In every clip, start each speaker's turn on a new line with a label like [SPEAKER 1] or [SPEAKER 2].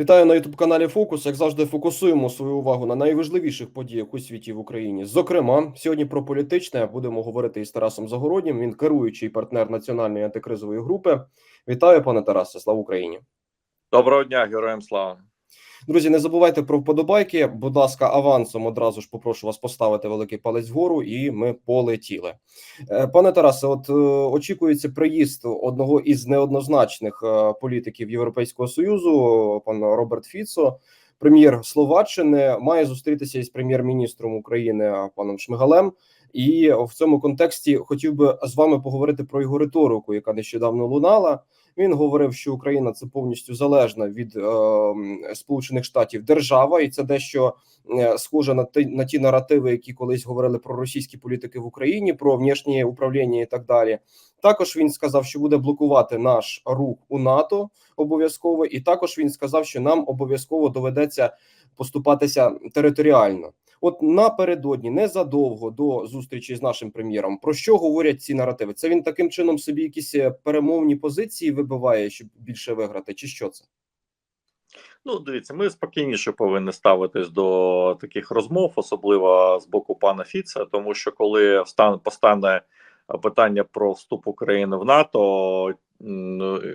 [SPEAKER 1] Вітаю на youtube каналі Фокус. Як завжди, фокусуємо свою увагу на найважливіших подіях у світі в Україні. Зокрема, сьогодні про політичне будемо говорити із Тарасом Загороднім. Він керуючий партнер національної антикризової групи. Вітаю, пане Тарасе. Слава Україні!
[SPEAKER 2] Доброго дня, героям слава.
[SPEAKER 1] Друзі, не забувайте про вподобайки. Будь ласка, авансом одразу ж попрошу вас поставити великий палець вгору, і ми полетіли. Е, Пане Тарасе, от е, очікується приїзд одного із неоднозначних е, політиків Європейського союзу, пан Роберт Фіцо. Прем'єр Словаччини має зустрітися із прем'єр-міністром України паном Шмигалем. І в цьому контексті хотів би з вами поговорити про його риторику, яка нещодавно лунала. Він говорив, що Україна це повністю залежна від е, Сполучених Штатів держава, і це дещо е, схоже на ті на ті наративи, які колись говорили про російські політики в Україні, про внішнє управління і так далі. Також він сказав, що буде блокувати наш рух у НАТО обов'язково, і також він сказав, що нам обов'язково доведеться поступатися територіально. От напередодні, незадовго до зустрічі з нашим прем'єром, про що говорять ці наративи? Це він таким чином собі якісь е, перемовні позиції вибиває, щоб більше виграти, чи що це?
[SPEAKER 2] Ну, дивіться, ми спокійніше повинні ставитись до таких розмов, особливо з боку пана Фіца, тому що коли встане постане питання про вступ України в НАТО,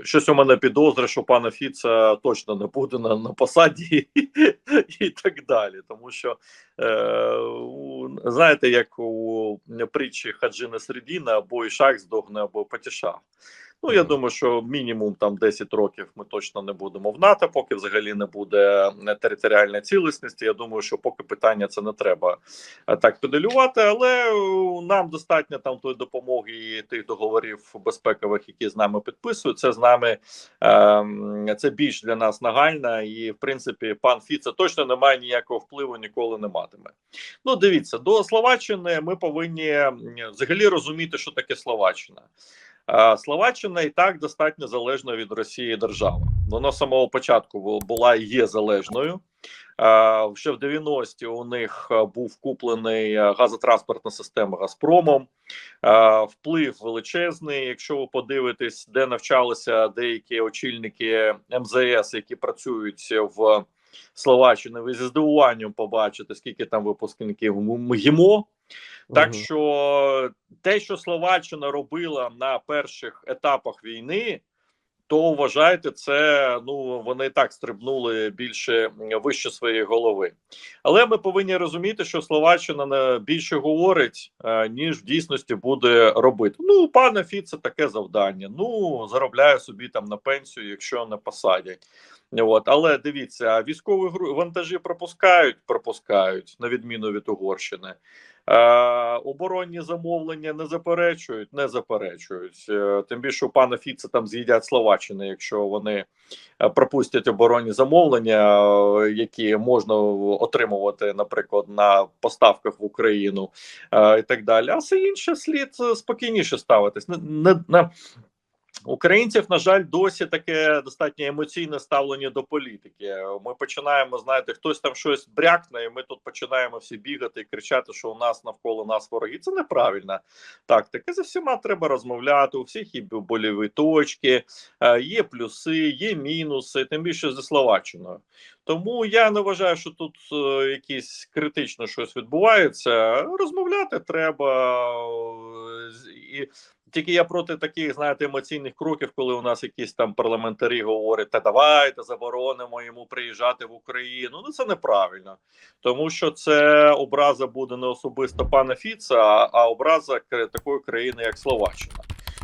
[SPEAKER 2] щось у мене підозри, що пана Фіца точно не буде на на посаді і так далі. Тому що е, знаєте, як у притчі Хаджина Середіна або Ішак здогне, або Патішах. Ну, я думаю, що мінімум там 10 років ми точно не будемо в НАТО, поки взагалі не буде територіальної цілісності. Я думаю, що поки питання це не треба так педалювати, але нам достатньо там тої допомоги і тих договорів безпекових, які з нами підписують. Це з нами е, це більш для нас нагальна, і в принципі, пан Фіце точно не має ніякого впливу, ніколи не матиме. Ну, дивіться, до Словаччини ми повинні взагалі розуміти, що таке Словаччина. Словаччина і так достатньо залежна від Росії держава. Вона з самого початку була і є залежною. Ще в 90-ті у них був куплений газотранспортна система Газпромом. Вплив величезний. Якщо ви подивитесь, де навчалися деякі очільники МЗС, які працюють в Словаччині, ви зі здивуванням побачите, скільки там випускників МГІМО. Так що те, що Словаччина робила на перших етапах війни, то вважайте, це ну вони так стрибнули більше вище своєї голови. Але ми повинні розуміти, що Словаччина не більше говорить, е, ніж в дійсності буде робити. Ну, пане Фіце, таке завдання. Ну заробляє собі там на пенсію, якщо не посадять. От, але дивіться, військові вантажі пропускають, пропускають на відміну від Угорщини. Е, оборонні замовлення не заперечують, не заперечують. Е, тим більше у пана Фіца там з'їдять Словаччини, якщо вони е, пропустять оборонні замовлення, е, які можна отримувати, наприклад, на поставках в Україну е, і так далі. А все інше слід спокійніше ставитись. Не, не, не Українців, на жаль, досі таке достатньо емоційне ставлення до політики. Ми починаємо знаєте, хтось там щось брякне, і ми тут починаємо всі бігати і кричати, що у нас навколо нас вороги. Це неправильна тактика. За всіма треба розмовляти. У всіх є боліві точки, е, є плюси, є мінуси, тим більше зі Словаччиною. Тому я не вважаю, що тут е, якісь критично щось відбувається. Розмовляти треба е, і тільки я проти таких, знаєте, емоційних кроків, коли у нас якісь там парламентарі говорять, та давайте заборонимо йому приїжджати в Україну. Ну це неправильно, тому що це образа буде не особисто пана Фіца, а образа такої країни, як Словаччина.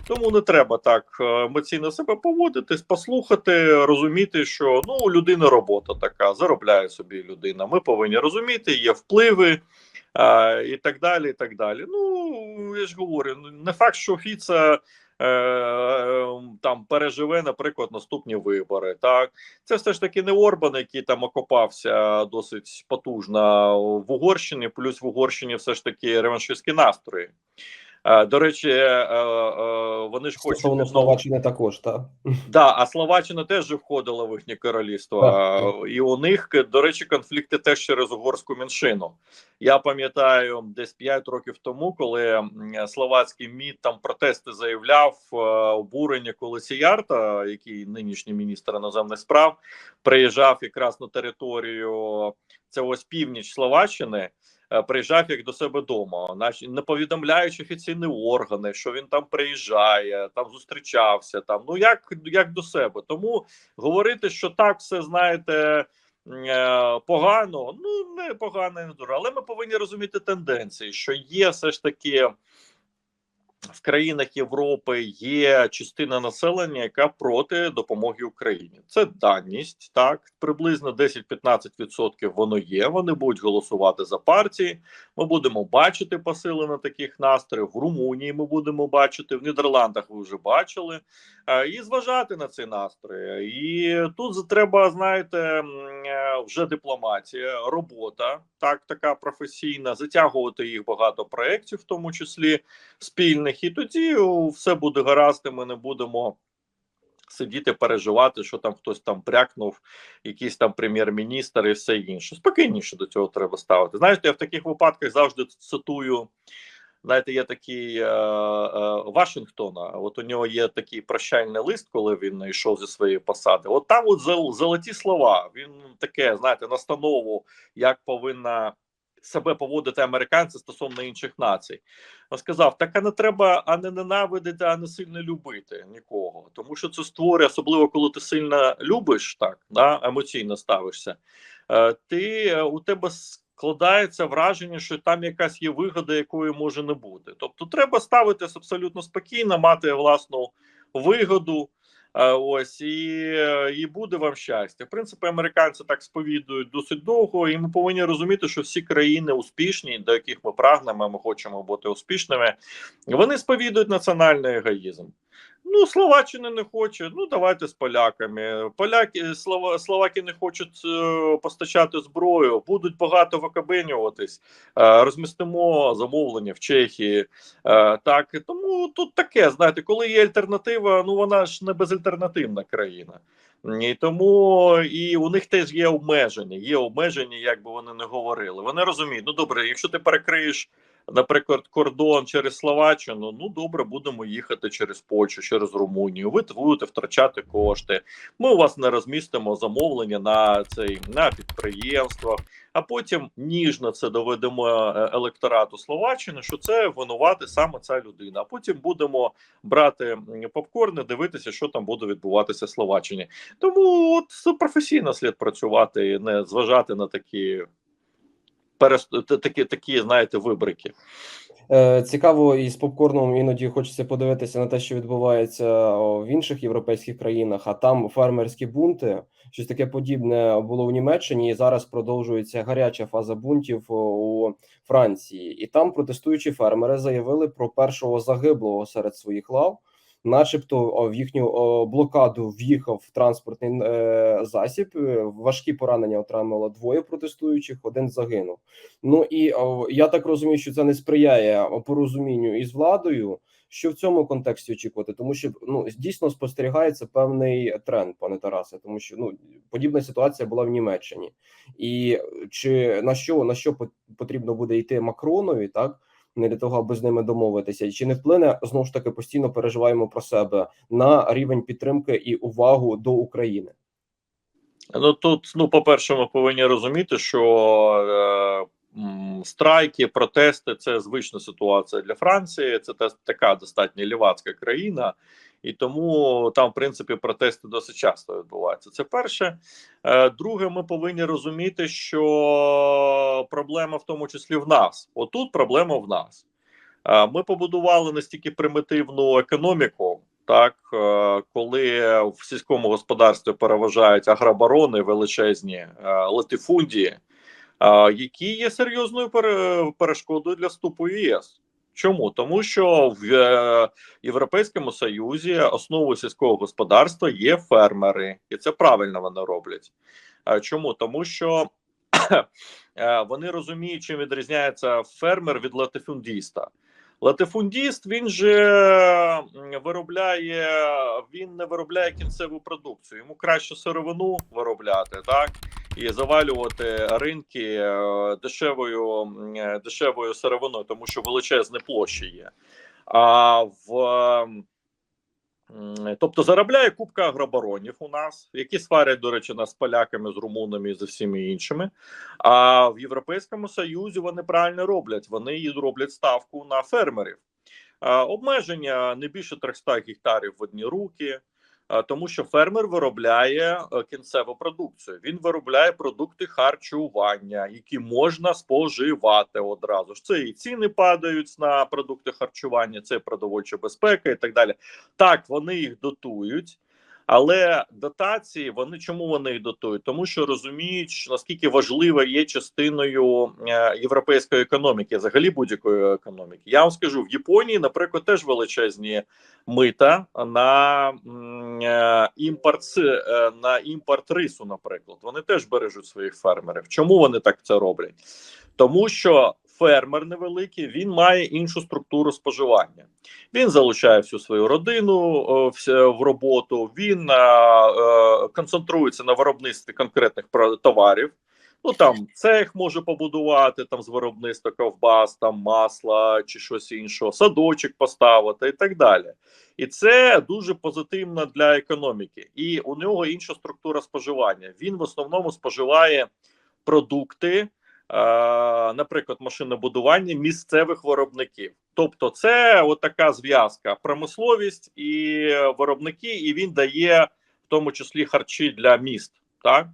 [SPEAKER 2] Тому не треба так е, емоційно себе поводитись, послухати, розуміти, що ну у людини робота така, заробляє собі людина. Ми повинні розуміти, є впливи і так далі. і так далі. Ну я ж говорю, ну, не факт, що Фіца. Е, там переживе, наприклад, наступні вибори. Так це все ж таки не Орбан, який там окопався досить потужно в Угорщині. Плюс в Угорщині все ж таки реваншистські настрої. Е, До речі, е, е, вони ж хочуть
[SPEAKER 1] Стосовно Словаччини також, так.
[SPEAKER 2] Да, а Словаччина теж входила в їхнє королівство.
[SPEAKER 1] Так,
[SPEAKER 2] І у них, до речі, конфлікти теж через угорську меншину. Я пам'ятаю, десь 5 років тому, коли словацький МІД там протести заявляв обурення, коли Сіярта, який нинішній міністр іноземних справ, приїжджав якраз на територію це ось північ Словаччини. Е, Приїжджав як до себе вдома, наче не повідомляючи офіційні органи, що він там приїжджає, там зустрічався. Там ну як, як до себе. Тому говорити, що так все знаєте е, погано, ну не погано, не дуже. Але ми повинні розуміти тенденції, що є все ж таки. В країнах Європи є частина населення, яка проти допомоги Україні. Це даність, так приблизно 10-15% воно є. Вони будуть голосувати за партії. Ми будемо бачити посили таких настроїв. В Румунії ми будемо бачити, в Нідерландах ви вже бачили, е, і зважати на ці настрої. І тут треба, знаєте, е, вже дипломатія, робота, так така професійна, затягувати їх багато проєктів, в тому числі спільних, і тоді все буде гаразд, і ми не будемо. Сидіти, переживати, що там хтось там брякнув, якийсь там прем'єр-міністр і все інше. Спокійніше до цього треба ставити. Знаєте, я в таких випадках завжди цитую. Знаєте, є такий е, е, Вашингтона. От у нього є такий прощальний лист, коли він йшов зі своєї посади. От там от золоті слова. Він таке, знаєте, настанову, як повинна себе поводити американці стосовно інших націй. Сказав: так а не треба а не ненавидити, а не сильно любити нікого. Тому що це створює, особливо коли ти сильно любиш, так да, емоційно ставишся. Е, ти е, у тебе складається враження, що там якась є вигода, якої може не бути. Тобто, треба ставитись абсолютно спокійно, мати власну вигоду. Е, Ось і, е, і буде вам щастя. В принципі, американці так сповідують досить довго, і ми повинні розуміти, що всі країни успішні, до яких ми прагнемо, ми хочемо бути успішними. Вони сповідують національний егоїзм. Ну, Словаччина не хоче. Ну давайте з поляками. Поляки слова словаки не хочуть е, постачати зброю, будуть багато викабенюватись. Е, розмістимо замовлення в Чехії. Е, так тому тут таке. Знаєте, коли є альтернатива, ну вона ж не безальтернативна країна. І тому і у них теж є обмеження. Є обмеження, як би вони не говорили. Вони розуміють, ну добре, якщо ти перекриєш наприклад, кордон через Словаччину, ну добре, будемо їхати через Польщу, через Румунію. Ви будете втрачати кошти. Ми у вас не розмістимо замовлення на цей на підприємствах, а потім ніжно це доведемо е, електорату Словаччини, що це винувати саме ця людина. А потім будемо брати попкорни, дивитися, що там буде відбуватися в Словаччині. Тому от професійно слід працювати не зважати на такі. Перес- Такі, такі, знаєте, вибрики.
[SPEAKER 1] Е, Цікаво, і з попкорном іноді хочеться подивитися на те, що відбувається в інших європейських країнах, а там фермерські бунти. Щось таке подібне було в Німеччині, і зараз продовжується гаряча фаза бунтів у Франції. І там протестуючі фермери заявили про першого загиблого серед своїх лав, начебто в їхню блокаду в'їхав транспортний е, засіб. е, Важкі поранення отримало двоє протестуючих, один загинув. Ну і я так розумію, що це не сприяє порозумінню із владою. Що в цьому контексті очікувати? Тому що ну дійсно спостерігається певний тренд, пане Тарасе, тому що ну подібна ситуація була в Німеччині, і чи на що на що пот- потрібно буде йти Макронові, так не для того, аби з ними домовитися, чи не вплине знову ж таки постійно переживаємо про себе на рівень підтримки і увагу до України?
[SPEAKER 2] Ну тут, ну, по-перше, ми повинні розуміти, що е, страйки, протести це звична ситуація для Франції. Це та, така достатньо лівацька країна, і тому там, в принципі, протести досить часто відбуваються. Це перше. Е, друге, ми повинні розуміти, що проблема в тому числі в нас. Отут проблема в нас. Е, Ми побудували настільки примітивну економіку, так е, коли в сільському господарстві переважають агробарони величезні латифундії, які є серйозною перешкодою для вступу в ЄС. Чому? Тому що в е, Європейському Союзі основою сільського господарства є фермери, і це правильно вони роблять. Е, Чому? Тому що е, вони розуміють, чим відрізняється фермер від латифундіста. Латифундіст він же виробляє, він не виробляє кінцеву продукцію. Йому краще сировину виробляти, так і завалювати ринки е, дешевою е, дешевою сировиною, тому що величезні площі є. А в Тобто заробляє купка агробаронів у нас, які сварять, до речі, нас з поляками, з румунами і з всіми іншими. А в Європейському Союзі вони правильно роблять. Вони роблять ставку на фермерів. Обмеження не більше 300 гектарів в одні руки. А, Тому що фермер виробляє е, кінцеву продукцію. Він виробляє продукти харчування, які можна споживати одразу ж. Це і ціни падають на продукти харчування, це продовольча безпека і так далі. Так, вони їх дотують, але дотації вони чому вони дотують? Тому що розуміють, наскільки важлива є частиною е, європейської економіки, взагалі будь-якої економіки. Я вам скажу, в Японії, наприклад, теж величезні мита на е, імпорт е, на імпорт рису. Наприклад, вони теж бережуть своїх фермерів. Чому вони так це роблять? Тому що фермер невеликий він має іншу структуру споживання. Він залучає всю свою родину в роботу. Він е, е, концентрується на виробництві конкретних товарів. Ну там цех може побудувати там з виробництва ковбас, там масла чи щось іншого, садочок поставити і так далі. І це дуже позитивно для економіки. І у нього інша структура споживання. Він в основному споживає продукти, е, наприклад, машинобудування місцевих виробників. Тобто, це от така зв'язка: промисловість і виробники, і він дає в тому числі харчі для міст. Так?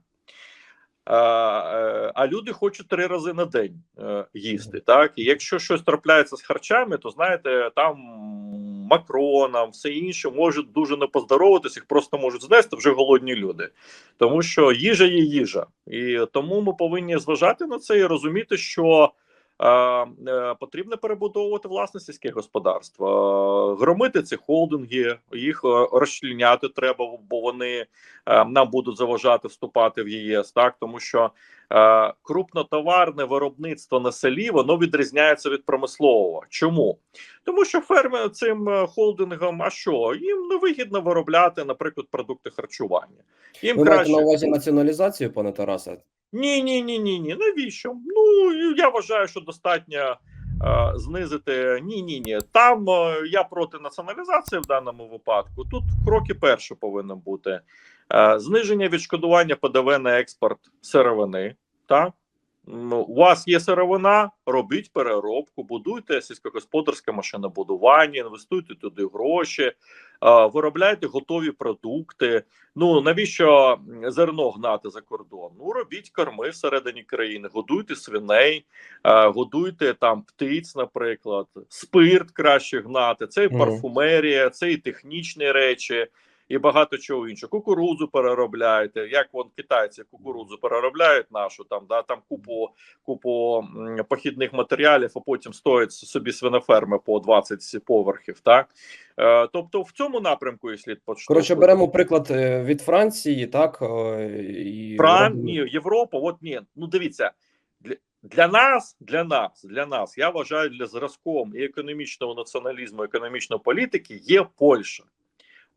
[SPEAKER 2] Е, е, А люди хочуть три рази на день е, їсти. Так, і якщо щось трапляється з харчами, то знаєте, там макронам, все інше можуть дуже не поздоровитись, їх просто можуть знести вже голодні люди, тому що їжа є їжа, і тому ми повинні зважати на це і розуміти, що. Е, е, Потрібно перебудовувати власне сільське господарство, е, громити ці холдинги, їх розчленяти треба, бо вони нам будуть заважати вступати в ЄС, так тому що крупнотоварне виробництво на селі воно відрізняється від промислового. Чому? Тому що фермер цим холдингам, а що їм невигідно виробляти, наприклад, продукти харчування. Їм
[SPEAKER 1] Ви маєте
[SPEAKER 2] краще
[SPEAKER 1] на увазі націоналізацію, пане Тарасе?
[SPEAKER 2] Ні, ні, ні, ні, ні. Навіщо? Ну я вважаю, що достатньо е, знизити. Ні, ні, ні. Там е, я проти націоналізації в даному випадку. Тут кроки перші повинні бути е, зниження відшкодування ПДВ на експорт сировини. Так у вас є сировина, робіть переробку, будуйте сільськогосподарське машинобудування, інвестуйте туди гроші, виробляйте готові продукти. Ну навіщо зерно гнати за кордон? Ну робіть корми всередині країни, годуйте свиней, годуйте там птиць, наприклад, спирт краще гнати. Це і парфумерія, це і технічні речі. І багато чого іншого. Кукурудзу переробляєте. Як вон китайці кукурудзу переробляють нашу там, да там купу купу похідних матеріалів, а потім стоять собі свиноферми по 20 поверхів. Так е, тобто в цьому напрямку і слід
[SPEAKER 1] Коротше, беремо приклад е, від Франції, так е, і
[SPEAKER 2] Фран, ні, Європа, от ні. Ну дивіться, для, для нас, для нас, для нас, я вважаю, для зразком і економічного націоналізму, економічної політики є Польща.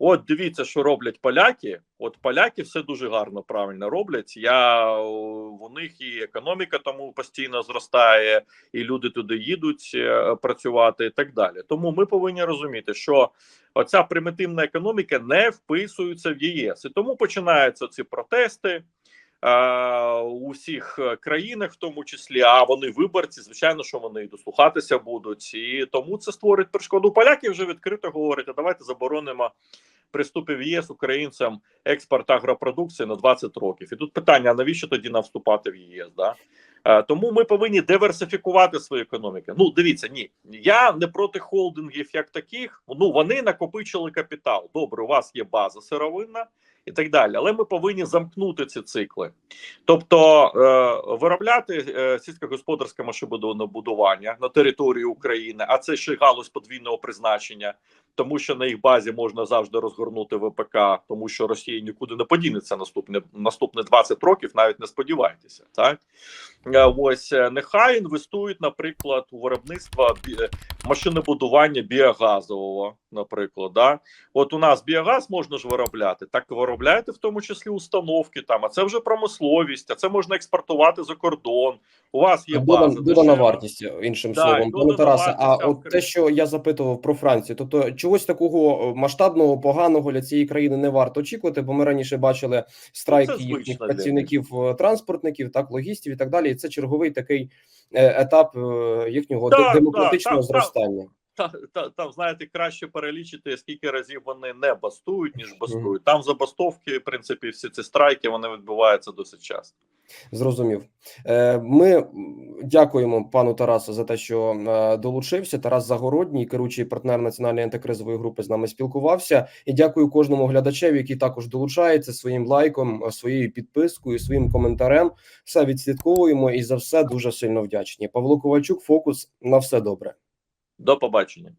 [SPEAKER 2] От дивіться, що роблять поляки. От поляки все дуже гарно правильно роблять. Я у них і економіка тому постійно зростає, і люди туди їдуть е, працювати, і так далі. Тому ми повинні розуміти, що оця примітивна економіка не вписується в ЄС, і тому починаються ці протести. Е, У всіх країнах, в тому числі, а вони виборці, звичайно, що вони дослухатися будуть, і тому це створить перешкоду. Поляки вже відкрито говорять: а давайте заборонимо при в ЄС українцям експорт агропродукції на 20 років. І тут питання: а навіщо тоді нам вступати в ЄС? Да? Е, Тому ми повинні диверсифікувати свою економіку. Ну, дивіться, ні, я не проти холдингів як таких. Ну вони накопичили капітал. Добре, у вас є база сировинна і так далі. Але ми повинні замкнути ці цикли. Тобто е, виробляти е, сільськогосподарське машинобудування на території України, а це ще галузь подвійного призначення. Тому що на їх базі можна завжди розгорнути ВПК, тому що Росія нікуди не подінеться наступне наступне 20 років. Навіть не сподівайтеся, так Е, ось е, нехай інвестують, наприклад, у виробництво е, машинобудування біогазового, наприклад, да от у нас біогаз можна ж виробляти, так виробляєте в тому числі установки там, а це вже промисловість, а це можна експортувати за кордон. У вас є
[SPEAKER 1] Додана,
[SPEAKER 2] база
[SPEAKER 1] додана вартість, іншим
[SPEAKER 2] Да,
[SPEAKER 1] словом, пане Тарасе. А от те, що я запитував про Францію, тобто чогось такого е, масштабного, поганого для цієї країни не варто очікувати, бо ми раніше бачили страйки їхніх працівників е, транспортників, так логістів і так далі. І це черговий такий е, етап їхнього
[SPEAKER 2] Так,
[SPEAKER 1] демократичного
[SPEAKER 2] так, так, так. Та, та, там, знаєте, краще перелічити, скільки разів вони не бастують, ніж бастують. Там забастовки, в принципі, всі ці страйки вони відбуваються досить часто.
[SPEAKER 1] Зрозумів. Е, Ми дякуємо пану Тарасу за те, що е, долучився. Тарас Загородній, керуючий партнер національної антикризової групи, з нами спілкувався. І дякую кожному глядачеві, який також долучається своїм лайком, своєю підпискою, своїм коментарем. Все відслідковуємо і за все дуже сильно вдячні. Павло Ковальчук, фокус на все добре.
[SPEAKER 2] До побачення.